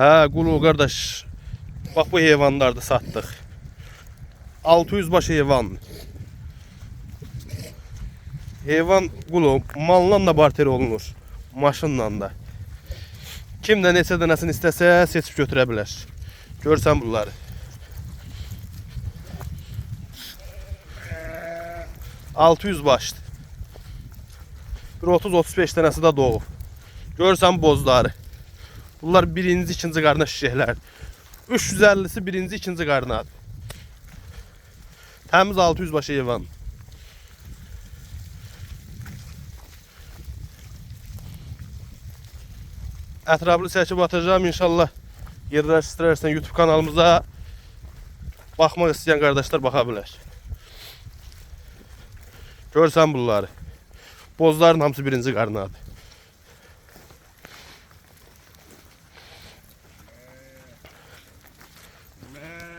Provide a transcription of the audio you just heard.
Ha Gulu kardeş. Bak bu hayvanları da sattık. 600 baş hayvan. Hayvan Gulu malla da barter olunur. Maşınla da. Kim de nesə dənəsini istəsə seçib götürə bilər. Görsən bunları. ...600 başlı. Bir 30-35 dənəsi də doğub. Görsən bozları. Bunlar birinci, ikinci qarna şişəklər. 350'si birinci, ikinci qarnadır. Təmiz 600 başı heyvan. Ətraflı çəkib atacağım inşallah. Yerləşdirərsən YouTube kanalımıza baxmaq istəyən qardaşlar baxa bilər. Görsən bunları. Bozların hamısı birinci qarnadır. man.